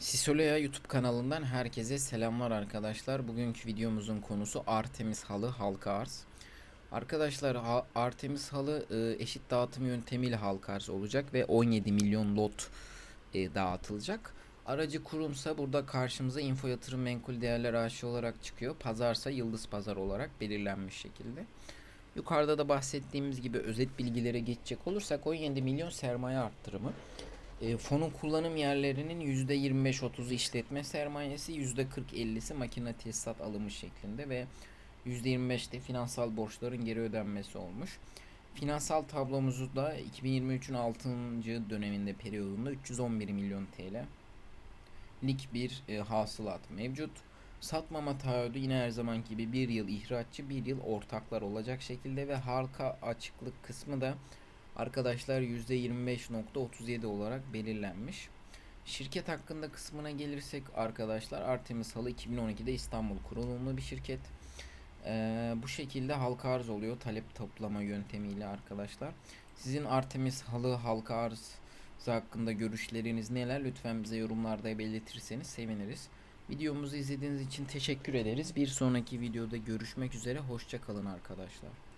Sisolea YouTube kanalından herkese selamlar arkadaşlar. Bugünkü videomuzun konusu Artemis halı halka arz. Arkadaşlar ha- Artemis halı e, eşit dağıtım yöntemiyle halka arz olacak ve 17 milyon lot e, dağıtılacak. Aracı kurumsa burada karşımıza info yatırım menkul değerler AŞ olarak çıkıyor. Pazarsa yıldız pazar olarak belirlenmiş şekilde. Yukarıda da bahsettiğimiz gibi özet bilgilere geçecek olursak 17 milyon sermaye arttırımı. E, fonun kullanım yerlerinin %25-30'u işletme sermayesi, %40-50'si makine tesisat alımı şeklinde ve %25'de finansal borçların geri ödenmesi olmuş. Finansal tablomuzu da 2023'ün 6. döneminde periyodunda 311 milyon TL. Lik bir e, hasılat mevcut. Satmama taahhüdü yine her zaman gibi bir yıl ihraççı bir yıl ortaklar olacak şekilde ve halka açıklık kısmı da arkadaşlar %25.37 olarak belirlenmiş. Şirket hakkında kısmına gelirsek arkadaşlar Artemis Halı 2012'de İstanbul kurulumlu bir şirket. Ee, bu şekilde halka arz oluyor talep toplama yöntemiyle arkadaşlar. Sizin Artemis Halı halka arz hakkında görüşleriniz neler? Lütfen bize yorumlarda belirtirseniz seviniriz. Videomuzu izlediğiniz için teşekkür ederiz. Bir sonraki videoda görüşmek üzere. Hoşça kalın arkadaşlar.